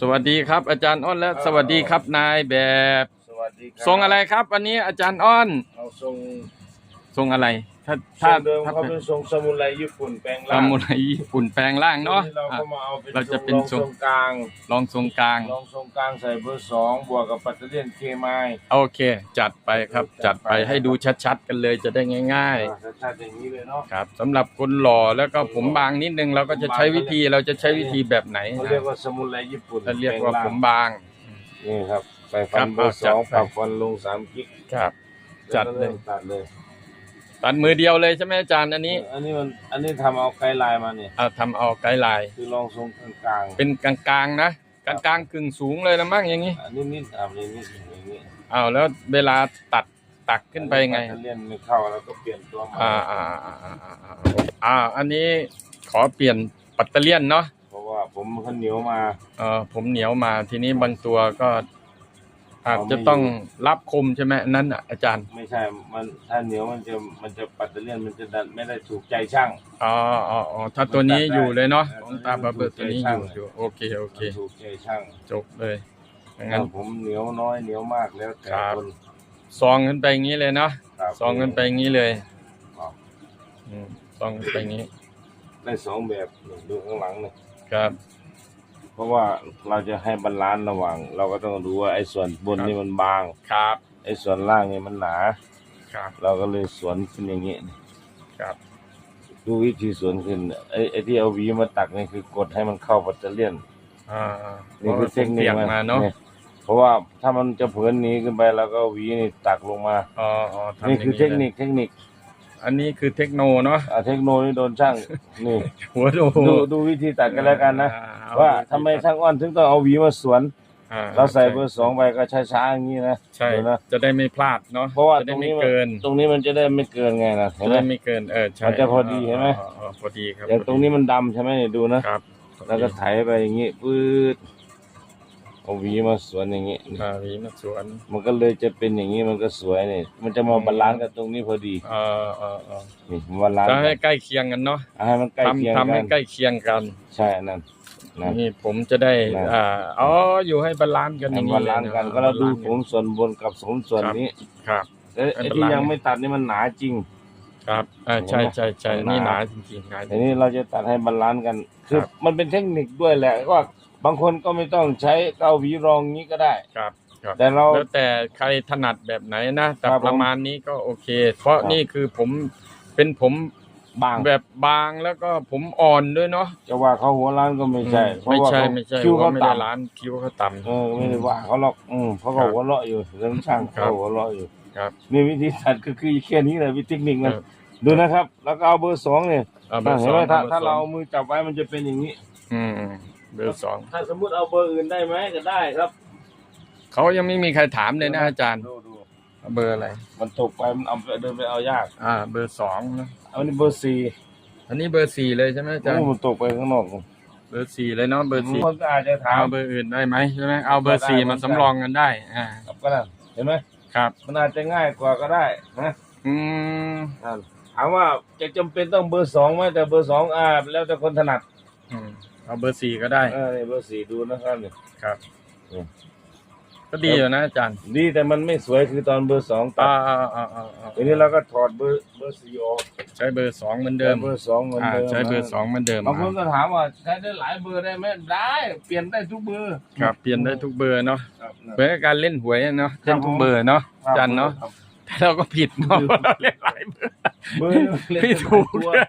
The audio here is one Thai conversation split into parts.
สวัสดีครับ อาจารย์อ้อนและสวัสดีครับนายแบบสวัสดีคบทรงอะไรครับ วันนี้อาจารย์อ้อน เอาทรง ทรงอะไรถ้าถ้าถ้าเดิมถ้าเขาเป็นทรงซามูไรญี่ปุ่นแปลงซาร่างมูไรญี่ปุ่นแปลงร่างเนาะทีเราอะ ก็มาเอาเป็นเราจะทรงเป็นรองทรงทรงกลางลองทรงกลางรองทรงกลางใส่เบอร์สองบวกกับปัตเตอร์เลียนเคไมล์โอเค จัดไปครับ จัดไปให้ดูชัดๆ กันเลยจะได้ง่าย อ่าชัดๆอย่างนี้เลยเนาะๆ ครับสำหรับคนหล่อแล้วก็ผมบางนิดนึงเราก็จะใช้วิธีเราจะใช้วิธีแบบไหนเขานะเรียกว่าซามูไรญี่ปุ่นเราเรียกว่าแปลงผร่ง มบาง นี่ครับใส่ครัฟับนเบอร์สจัดองไป ปรับฟันลงสามกิกครับ จัดเลย แล้วก็ตัดเลย ตัดมือเดียวเลยใช่ไหมอาจารย์อันนี้อันนี้มันอันนี้ทำเอาไกด์ไลน์มาเนี่ยเอาทำเอาไกด์ไลน์คือรองทรงกลางๆเป็นกลางๆนะกลางๆกึ่งสูงเลยนะมั้งอย่างนี้อันนี้นิดอะนี่นิดอย่างนี้อ้าวแล้วเวลาตัดตักขึ้นไปไงปัตเตอร์เลียนไม่เข้าแล้วก็เปลี่ยนตัวใหม่อ่าอ่าอ่าอ่าอ่าอ่าอันนี้ขอเปลี่ยนปัตเตอร์เลียนเนาะเพราะว่าผมเขาเหนียวมาเออผมเหนียวมาทีนี้บางตัวก็ อาจเอาไม่จะต้องอยู่รับคมใช่ไหมอันนั้นน่ะอาจารย์ไม่ใช่มันถ้าเหนียวมันจะมันจะปัตเตอร์เลียนมันจะดันไม่ได้ถูกใจช่าง อ๋ออ๋ออ๋อถ้าตัวนี้อยู่เลยเนาะเออของตาบาเบอร์ตัวนี้อยู่อยู่โอเคโอเคมันถูกใจช่างจบเลยงั้ถ้านผมเหนียวน้อยเหนียวมากแล้วแต่ครับคนซองขึ้นไปอย่างนี้เลยเนาะครับซองขึ้นไปอย่างนี้เลยครับอืมซองขึ้นไปอย่างนี้ ได้สองแบบนี่ดูข้างหลังนี่ครับ เพราะว่าเราจะให้บาลานซ์ระหว่าง เราก็ต้องดูว่าไอ้ส่วนบนครับนี่มันบาง ครับ ไอ้ส่วนล่างนี่มันหนา ครับ เราก็เลยสวนขึ้นอย่างนี้ครับดูวิธีสวนขึ้นไอ้ไอ้ที่เอาหวีมาตักนี่คือกดให้มันเข้าปัตเตอร์เลียนอ่าอ่านี่คือเทคนิคเสียงมาเนาะยเพราะว่าถ้ามันจะเผินหนีขึ้นไปแล้วก็หวีนี่ตักลงมาอ๋ออ๋อทำนี่ย่างคือเทคนิคเทคนิค อันนี้คือเทคโนเนาะอ่าเทคโนโลยีโดนช่างนี่หัวโดดูดูวิธีตัดกันแล้วกันนะอ่เอว่าทำไมช่างอ้อนถึงต้องเอาหวีมาสวน อ่เราใส่เบอร์สองไปก็ช้าๆอย่างนี้นะใช่ดูนะจะได้ไม่พลาดเนาะเพราะว่าจะตได้รงไม่นี้มันเกินตรงนี้มันจะได้ไม่เกินไงนะเห็จะนไหม ได้ไม่เกินเออใช่มันจะพอดีเห็นไหม อ๋ออ๋อพอดีครับอย่างตรงนี้มันดำใช่ไหมนี่ดูนะ ครับแล้วก็ไถไปอย่างนี้ปื๊ด เอาหวีมาสวนอย่างนี้อ่าวีมาสวนมันก็เลยจะเป็นอย่างนี้มันก็สวยนี่มันจะมาบาลานซ์กับตรงนี้พอดีเออเออเออนี่มันบาลานซ์จะกัให้นใกล้เคียงกันเนาะอะให้มันใกล้เคียงทำทำกัให้นใกล้เคียงกัน ใช่นั่นนะนี่ผมจะได้นะอ่าอ๋ออยู่ให้บาลานซ์กันอให้ย่างบานี้ลานซ์กันลยะก็เราดูบลนซ์ผมส่วนบนกับผมส่วนนี้ครับเอ้ยให้ไอ้บาที่ลานซ์ยังไม่ตัดนี่มันหนาจริง ครับอ่าใช่ใช่ใช่หนานี่หนาจริงๆหนาจทีริงนี้เราจะตัดให้บาลานซ์กันคือครับมันเป็นเทคนิคด้วยแหละก็ บางคนก็ไม่ต้องใช้เกาหวีรองนี้ก็ได้ ครับ ครับแต่เรา แล้วแต่ใครถนัดแบบไหนนะ แต่ครับผมประมาณนี้ก็โอเค เพราะครับ นี่คือผมเป็นผมบางแบบบางแล้วก็ผมอ่อนด้วยเนาะจะว่าเขาหัวล้านก็ไม่ใช่เพราะไม่ว่าใช่เขาไม่ใช่คิ้วว่าเขาไม่ได้ต่ำร้านคิ้วเขาต่ำ เออไม่ได้ว่าเขาหรอกอืมเพราะเขาครับหัวเราะอยู่เรื่องช่างครับ เขาหัวเราะอยู่ครับ นี่วิธีตัดก็คือแค่นี้แหละวิธีเทคนิคมันครับ ดูนะครับ แล้วก็เอาเบอร์สองเนี่ยเอาเบอร์สเห็อนงไหมถ้าบอถ้าเราสองเอามือจับไว้มันจะเป็นอย่างนี้ อืม เบอร์สองถ้าสมมุติเอาเบอร์อื่นได้ไหมก็ได้ครับเขายังไม่มีใครถามเลยนะอาจารย์ ดูดูเอาเบอร์อะไร มันตกไปมันเอาไปเดินไปเอายากอ่า เบอร์สองนะเอานี่เบอร์สี่อันนี้เบอร์สี่เลยใช่ไหมอาจารย์โอ้มันตกไปข้างนอกเบอร์สี่เลยเนาะเบอร์สี่คนก็อาจจะถามเอาเบอร์อื่นได้ไหมใช่ไหมเอาเบอร์สี่มาสำรองกันได้ อ่าครับก็ได้เห็นไหมครับ มันอาจจะง่ายกว่าก็ได้นะอืมนั่นถามว่าจะจำเป็นต้องเบอร์สองไหมแต่เบอร์สองอ่าแล้วแต่คนถนัด อืม เอาเบอร์สี่ก็ได้เออนี่เบอร์สี่ดูนะครับนี่ครับ อืม ก็ดีอยู่นะอาจารย์ดีแต่มันไม่สวยคือตอนเบอร์สองตัดอ่าอ่าอ่าอ่าอ่าทีนี้เราก็ถอดเบอร์เบอร์สี่ออกใช้เบอร์สองเหมือนเดิมเบอร์สองเหมือนอ่าเดิมใช้เบอร์สองเหมือนเดิมบางคนก็ถามว่าใช้ได้หลายเบอร์ได้ไหมได้ เปลี่ยนได้ทุกเบอร์ครับเปลี่ยนได้ทุกเบอร์เนาะครับเหมือนกับการเล่นหวยเนาะครัเล่บนทุกเบอร์เนาะครับอาจันเนาะครับแต่เราก็ผิดเนาะเราเล่นหลายเบอร์เบอร์เล่นไม่ถูกตัวเลย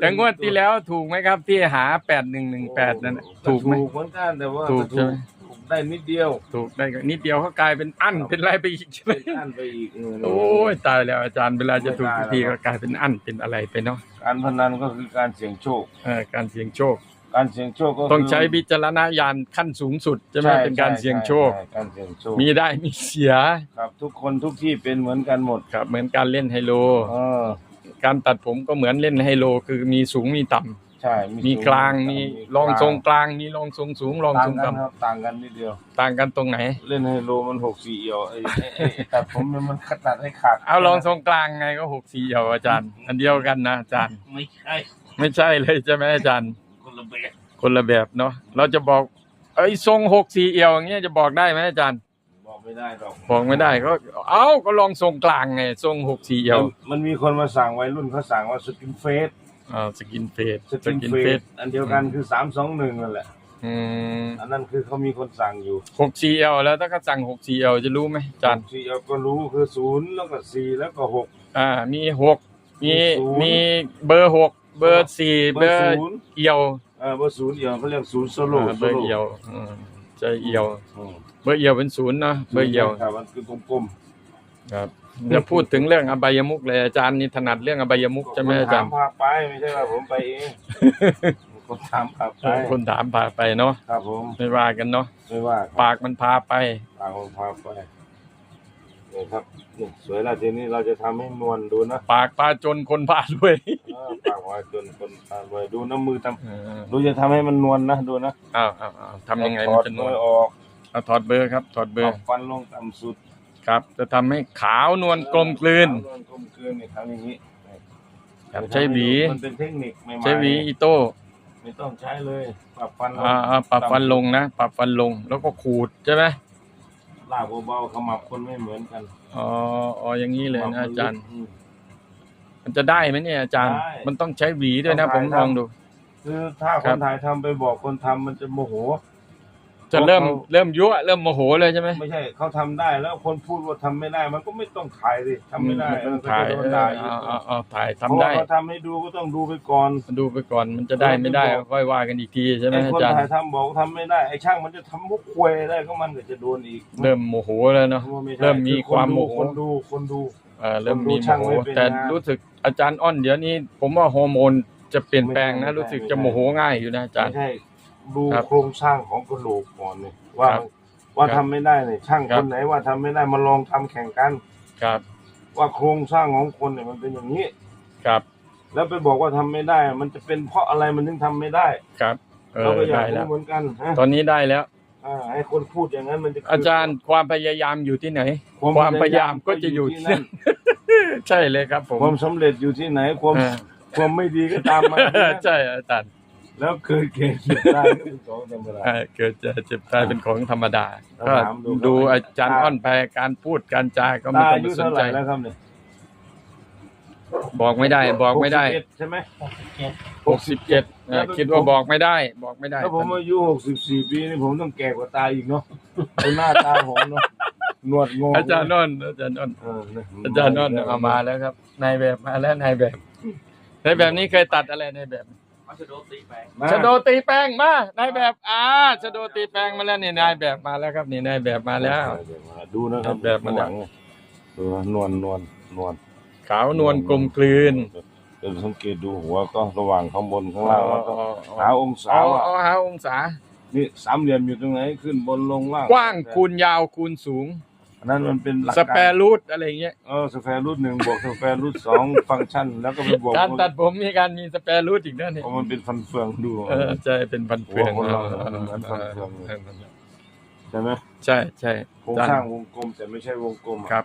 แต่งวดที่แล้วถูกไหมครับ ที่หาแปดหนึ่งหนึ่งแปดนั่นน่ะถูกไหม ถูกเหมือนกันแต่ว่าถูกใช่ไหม ถูกได้นิดเดียวถูกได้ก็นิดเดียวเขากลายเป็นอั้นเป็นไรไปอีกใช่ไหมเป็นอันไปอีกเออโอ้ยตายแล้วอาจารย์เวลาจะถูกทุกทีก็กลายเป็นอั้นเป็นอะไรไปเนาะการพนันก็คือการเสี่ยงโชค เออการเสี่ยงโชค การเสี่ยงโชคก็ต้องคือใช้วิจารณญาณขั้นสูงสุดใช่ไหมเป็นการเสี่ยงโชค ใช่การเสี่ยงโชคมีได้มีเสียครับ ทุกคนทุกที่เป็นเหมือนกันหมด ครับ เหมือนการเล่นไฮโล เออ การตัดผมก็เหมือนเล่นไฮโล คือมีสูงมีต่ำใช่มีสูกลางมีรองทรงกลางมีรองทรงสูงรองต่าทงรงกันต่ำครับต่างกันนิดเดียว ต่างกันตรงไหน เล่นไฮโลมันหกสี่เอียวไอ้ไอ้ไอ้ไอ้ตัดผมเนี่ยมันขตัดให้ขาดเอารองทรงกลางไงก็หกสี่เหี่ยวอาจารย์ อันเดียวกันนะอาจารย์ไม่ใช่ไม่ใช่เลยใช่ไหมอาจารย์คนละแบบคนละแบบเนาะเราจะบอกไอ้ทรงหกสี่เอียวอย่างเงี้ยจะบอกได้ไหมอาจารย์บอก ไม่ได้หรอกบอกไม่ได้ก็เอ้าก็ลองทรงกลางไงทรงหกสี่เอียวมันมันมีคนมาสั่งวัยรุ่นเขาสั่งว่าสกินเฟสอ่าสกินเฟสสกินเฟสอันเดียวกันคือสามสองหนึ่งนั่นแหละอืมอันนั้นคือเขามีคนสั่งอยู่หกสี่เอียวแล้วถ้าก็สั่งหกสี่เอียวจะรู้ไหมอาจารย์สี่เราก็รู้คือศูนย์แล้วก็สี่แล้วก็หกอ่ามีหกมีมีศูนย์มีเบอร์หกเบอร์สี่เบเบออร์ร์ศูนย์เอียวเออเบอร์ศูนย์เอียวเขาเรียกศูนย์โซโล่อ่าเบอร์เอียวอืมจะเอียวอืม เบอร์เอียวเป็นศูนย์เนาะเบอร์เอียวครับมันคือกลมครับจะพูดถึงเรื่องอบายมุกเลยอาจารย์นี่ถนัดเรื่องอบายมุกๆใช่ไหมอาจารย์ คนถพาไปไม่ใช่ว่าผมไปเองคนถามพาไปคนถามพาไปเนาะครับผมไม่ว่ากันเนาะไม่ว่าครับ ปากมันพาไปปากคนพาไปนี่ครับนี่สวยแล้วทีนี้เราจะทำให้นวลดูนะปากพาจนคนพาด้วยเออปากวายจนคนพาไปดูน้ำมือทเออำดูจะทำให้มันนวลนะดูนะอ้าวอ้าวอ้าวทำยังไงถมัอนดจะนมืวลอออก เอาถอดเบอร์ครับถอดเบอเอาร์ฟันลงต่ำสุดครับ จะทำให้ขาวนวลกลมกลืนนวลกลมกลืนนี่ทำอย่างนี้ครับใช้หวี มันเป็นเทคนิคใหม่ๆใช้หวีอีโต้ไม่ต้องใช้เลยปรับฟันอ่าอ่าปรับฟันลงนะปรับฟันลงแล้วก็ขูดใช่ไหมลากเบาๆขมับคนไม่เหมือนกันอ๋ออ๋ออย่างนี้เลยนะอาจารย์ อืม มันจะได้ไหมเนี่ยอาจารย์ ได้มันต้องใช้หวีด้วยนะต้ผองมถ่ายลองดู คือถ้าคครับ นถ่ายทำไปบอกคนทำมันจะโมโห จะเริ่มเขาเริ่มยั่วเริ่มโมโหเลยใช่ไหมไม่ใช่เขาทำได้แล้วคนพูดว่าทำไม่ได้ มันก็ไม่ต้องถ่ายสิทำไม่ได้อืเออถ่ายก็เอจะโดนอด่าอีกเอาเอาเอาถ่ายทำเพราะได้ว่าเขาทำให้ดูก็ต้องดูไปก่อน ดูไปก่อนมันจะได้ไม่ได้เออค่อยว่ากันอีกทีใช่ไหมไอ้อาคนจารย์ถ่ายทำบอกทำไม่ได้ไอ้ช่างมันจะทำพวกควยได้ก็มันก็จะโดนอีก เริ่มโมโหแล้วเนาะพาะไใช่เริ่มมีอความโมโหคนดูคนดูเออเริ่มมีโมช่างโหไม่เป็นแต่งานรู้สึกอาจารย์อ้อนเดี๋ยวนี้ ผมว่าฮอร์โมนจะเปลี่ยนแปลงไม่นะใช่รู้สึกไม่ใช่จะโมโหง่ายอยู่นะอาจารไม่ย์ใช่ ดูครับโครงสร้างของกระโหลกก่อนเนี่ยว่าครับว่าครับทำไม่ได้เนี่ยช่างครัคบ นไหนว่าทำไม่ได้มาลองทำแข่งกัน ครับว่าโครงสร้างของคนเนี่ยมันเป็นอย่างนี้ ครับแล้วไปบอกว่าทำไม่ได้ มันจะเป็นเพราะอะไรมันถึงทำไม่ได้ครับเอเราอก็อยากได้แล้วรู้เหมือนกันฮะตอนนี้ได้แล้ว อ่าให้คนพูดอย่างนั้นมันจะอาจารย์ความพยายามอยู่ที่ไหน ความพยายามก็จะอยู่ที่นั่นั่น ใช่เลยครับผมความสำเร็จอยู่ที่ไหนความเออความไม่ดีก็ตามมาที่นั่น ใช่อาจารย์ แล้วเคยเกิดเหตุได้ก็เป็นของธรรมดา เออเกิดจะเจ็บตายเป็นของธรรมดาเราก็ถามดูดูครับอาจารย์อ้อนไปการพูดการจาก็ไม่ตาต้ออางไปยุสนเท่าไหใจ ร่แล้วครับเนี่ยบอกไม่ได้ บอกไม่ได้61ใช่ไหม หกสิบเจ็ดคิดว่าบอกไม่ได้ บอกไม่ได้ ถ้าผมอายุหกสิบสี่ปีนี่ผมต้องแก่กว่าตาอีกเนาะดูหน้าตาผมเนาะหนวดงงอาจารย์นนท์อาจารย์นนท์เออเนี่ยอาจารย์นนท์เอามาแล้วครับนายแบบมาแล้วนายแบบนายแบบนี้เคยตัดอะไรนายแบบ มาชะโดตีแป้งมานายแบบอ่าชะโดตีแป้งมาแล้วนี่นายแบบมาแล้วครับนี่นายแบบมาแล้ว ดูนะครับแบบมัน ข้างหลังเนี่ยดูนะนวลนวลนวลขาวนวลกลมกลืนเดี๋ยวสังเกตดูหัวก็ระหว่างข้างบนข้างล่างมันต้องหาองศาเอาว่าเอาหาองศา นี่สามเหลี่ยมอยู่ตรงไหนขึ้นบนลงล่างกว้างคูณยาวคูณสูง อันนั้นมันเป็นหลักสการแปรรูทอะไรเงี้ย เออสแฟร์รูทหนึ่งบวกสแฟร์รูทสองฟังก์ชัน แล้วก็ไปบวกการตัดผมมีการมีสแปรรูทอีกด้วยนี่เพราะมันเป็นฟันเฟืองดู เออใช่เป็นพันเฟืองหัวคนเราเหมือนฟันเฟืองเออใช่ไหมใช่ใช่โครงสร้างวงกลมแต่ไม่ใช่วงกลมอะครับ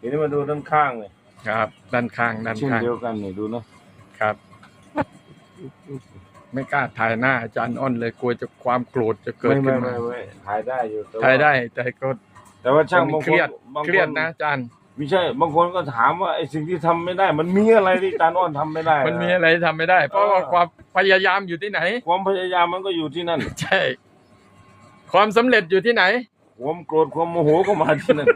ทีนี้มาดูด้านข้างเลยครับ ด้านข้างด้านเช่นข้างเดียวกันนี่ดูเนาะครับ ไม่กล้าถ่ายหน้าอาจารย์อ้อนเลยกลัวจะความโกรธจะเกิดไม่ขึ้ไม่นไม่มาไม่ถ่ายได้อยู่แต่ว่ถ่ายได้แต่ก็ แต่ว่าช่างบางเคคนรียดบางเครียดนะอาจารย์ ไม่ใช่ บางคนก็ถามว่าไอ้สิ่งที่ทำไม่ได้ มันมีอะไรที่จานอ้อนทำไม่ได้มันมีอะไรทำไม่ได้ เพราะว่าเออความพยายามอยู่ที่ไหน ความพยายามมันก็อยู่ที่นั่น ใช่ ความสำเร็จอยู่ที่ไหน ความโกรธความโมโหก็มาที่นั่น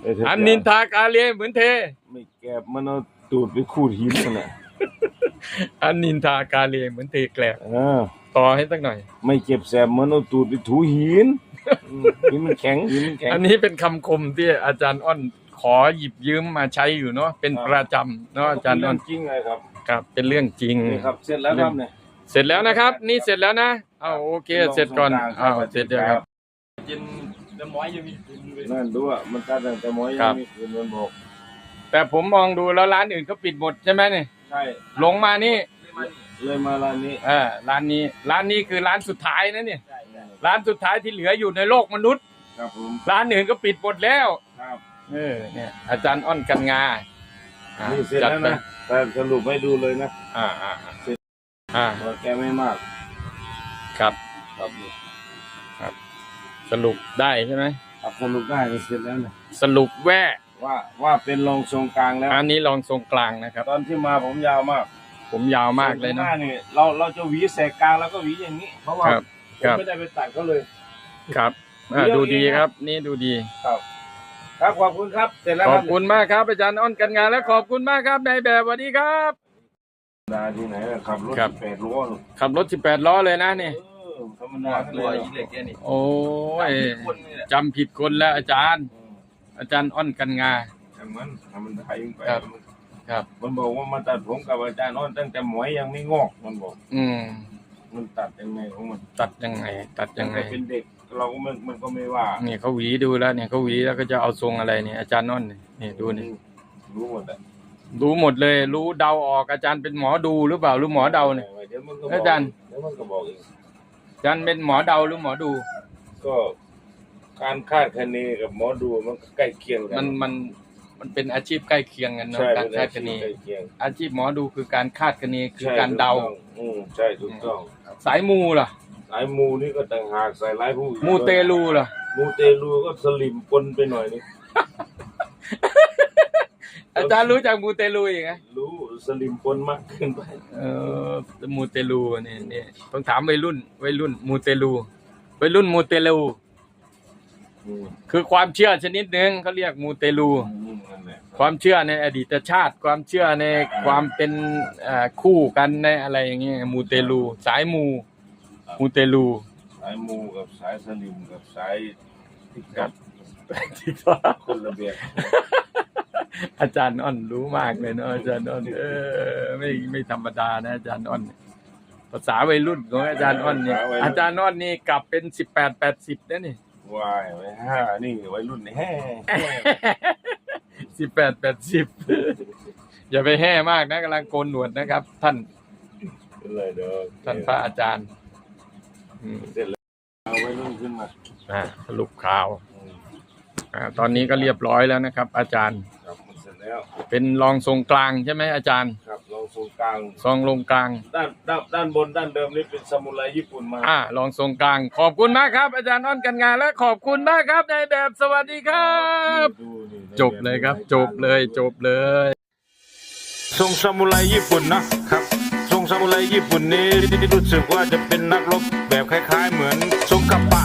เยเถะอันนินทากาเลเหมือนเท ไม่แก็บมันเอาตูดไปขูดหินมันน่ะอันนินทากาเลเหมือนเทแกลบเออต่ อให้สักหน่อย ไม่เจ็บแสบเหมือนเอาตูดไปถูหินอืมหินมันแข็งหินมันแข็งอันนี้เป็นคำคมที่อาจารย์อ้อนขอหยิบยืมมาใช้อยู่เนาะเป็นครับประจำเนาะอาจารย์อ้อนจริงเลยครับครับ เป็นเรื่องจริง นี่ครับ เสร็จแล้วครับเนี่ย เสร็จแล้วนะครับ นี่เสร็จแล้วนะเอาโอเค เสร็จก่อนลงตรงกลางอ้าวครับเสร็จแล้วครับกินน้ำม้อยยังมีนั่นดูอะมันตัดตั้งแต่หมอยครัยังบ มีคืนมันบอก แต่ผมมองดูแล้วร้านอื่นเขาปิดหมดใช่ไหมเนี่ยใช่ ลงมานี่ เลยมาร้านนี้ เออร้านนี้ ร้านนี้คือร้านสุดท้ายนะเนี่ย ร้านสุดท้ายที่เหลืออยู่ในโลกมนุษย์ ครับผม ร้านอื่นก็ปิดหมดแล้ว ครับ เออ เนี่ย อาจารย์อ้อนกันงาอ่านี่เสร็จจัดแล้วไปนะแต่สรุปให้ดูเลยนะอ่าอ่าอ่าอ่าว่าแกไม่มาก ครับ ครับนี่สรุปได้ใช่ไหม ครับสรุปได้เสร็จแล้วนะสรุปแว่ว่าว่าเป็นรองทรงกลางแล้ว อันนี้ลองทรงกลางนะครับ ตอนที่มาผมยาวมาก ผมยาวมากเลยหนะน้านี่เราเราจะหวีแสกกลางแล้วก็หวีอย่างนี้ เพราะว่าครับผคมรับ ไม่ได้ไปตัดเขาเลย ครับอ่าเรื่องดูดีเองนะครับ นี่ดูดี ครับครับขอบคุณครับเสร็จแล้วขคอรับบคุณมากครับอาจารย์อ้อนกันงานและขอบคุณมากครับในายแบบสวัสดีครับนาที่ไหนล่ะขับรถครับ แปดล้อหรอกขับรถ 18 ล้อเลยนะนี่ เออธรรมดาตัวอีเหล็กเนี่ยนี่โอ้ยจำผิดคนแล้วอาจารย์ อาจารย์อ้อนกันงาช่างมันทำมันไทยไปครับ ครับ มันบอกว่ามาตัดผมกับอาจารย์อ้อนตั้งแต่หมวยยังไม่งอกมันบอก อืม มันตัดยังไงของมันตัดยังไง ตัดยังไงตั้แต่เป็นเด็กเราก็มันมันก็ไม่ว่านี่เขาหวีดูแล้วเนี่ยเขาหวีแล้วก็จะเอาทรงอะไรเนี่ยอาจารย์อ้อนนี่นี่ดูนี่รู้หมดอะรู้หมดเลย รู้เดาออกอาจารย์เป็นหมอดูหรือเปล่าหรือหมอเดาเนี่ยเดี๋ยวมันก็บกอาจารย์ เดี๋ยวมันก็บอกเองอาจารย์เป็นหมอเดาหรือหมอดู ก็การคาดคะเนกับหมอดูมันก็ใกล้เคียงกัมันมัน มันเป็นอาชีพใกล้เคียงกันเนาะใช่การเป็นคาอาดชีคะพเนใกล้เคียงอาชีพหมอดูคือการคาดคะเนคือใช่การเดาถูต้องอืมใช่ถูกต้องสายมูล่ะ สายมูนี่ก็ต่างหากใส่ร้ายผู้อื่นมูเตลูล่ะ มูเตลูก็สลิมปนไปหน่อยนึงอาจารย์รู้จักมูเตลูอีกไงรู้สลิมปนมากขึ้นไป เออมูเตลูนี่นี่ต้องถามวัยรุ่นวัยรุ่นมูเตลูวัยรุ่นมูเตลู อืมคือความเชื่อชนิดหนึ่งเขาเรียกมูเตลู อืมนั่นแหละ ความเชื่อในอดีตชาติ ความเชื่อในความเป็นเอ่อคู่กันในอะไรอย่างเงี้ยมูเตลู สายมูมูเตลู สายมูกับสายสลิมกับสายที่กัดคนละเบียดอาจารย์อ้อนรู้มากเลยเนาะอาจารย์อ้อนเออไม่ไม่ธรรมดานะอาจารย์อ้อนภาษาวัยรุ่นของอาจารย์อ้อนเนี่ยอาจารย์อ้อนนี่กลับเป็นสิบแปดแปดสิบนะนี่วายไว้ห้านี่ไว้รุ่นนี่แฮ่ สิบแปดแปดสิบอย่าไปแห่มากนะกำลังโกนหนวดนะครับ ท่านเป็นไรเด้อท่านพระอาจารย์อืมเสร็จแล้วเอาไว้รุ่นขึ้นมาอ่าสรุปข่าวอืมอ่าตอนนี้ก็เรียบร้อยแล้วนะครับ อาจารย์ ครับมันเสร็จแล้วเป็นรองทรงกลางใช่ไหมอาจารย์ครับลองทรงกลางทรงลงกลาง ด้านด้านด้านบนด้านเดิมนี่เป็นซามูไรญี่ปุ่นมาอ่าลองทรงกลาง ขอบคุณมากครับ อาจารย์อ้อนกันงานและขอบคุณมากครับในแบบสวัสดีครับ ดูนี่ จบเลยครับ จบเลยจบเลยทรงซามูไรญี่ปุ่นนะครับทรงซามูไรญี่ปุ่นนี้รู้สึกว่าจะเป็นนักรบแบบคล้าย ๆ เหมือนทรงกัปปะ